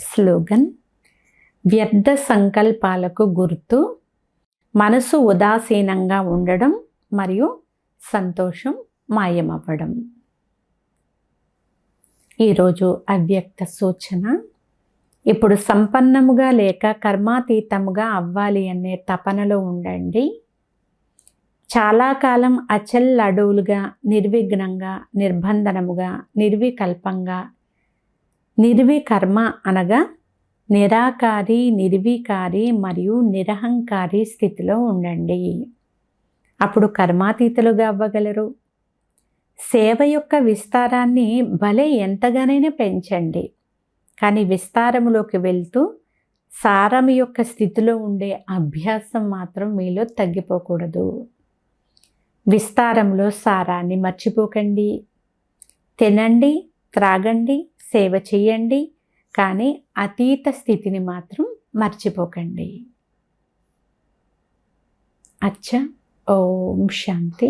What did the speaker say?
Slogan వ్యర్థ సంకల్పాలకు గుర్తు మనసు ఉదాసీనంగా ఉండడం మరియు సంతోషం మాయమవ్వడం. ఈరోజు అవ్యక్త సూచన ఇప్పుడు సంపన్నముగా లేక కర్మాతీతముగా అవ్వాలి అనే తపనలో ఉండండి. చాలా కాలం అచల్ అడవులుగా నిర్విఘ్నంగా నిర్బంధనముగా నిర్వికల్పంగా నిర్వికర్మ అనగా నిరాకారి నిర్వికారి మరియు నిరహంకారి స్థితిలో ఉండండి. అప్పుడు కర్మాతీతులుగా అవ్వగలరు. సేవ యొక్క విస్తారాన్ని భలే ఎంతగానైనా పెంచండి. కానీ విస్తారములోకి వెళ్తూ సారం యొక్క స్థితిలో ఉండే అభ్యాసం మాత్రం మీలో తగ్గిపోకూడదు. విస్తారంలో సారాన్ని మర్చిపోకండి. తినండి త్రాగండి సేవ చేయండి కానీ అతీత స్థితిని మాత్రం మర్చిపోకండి. అచ్చ ఓం శాంతి.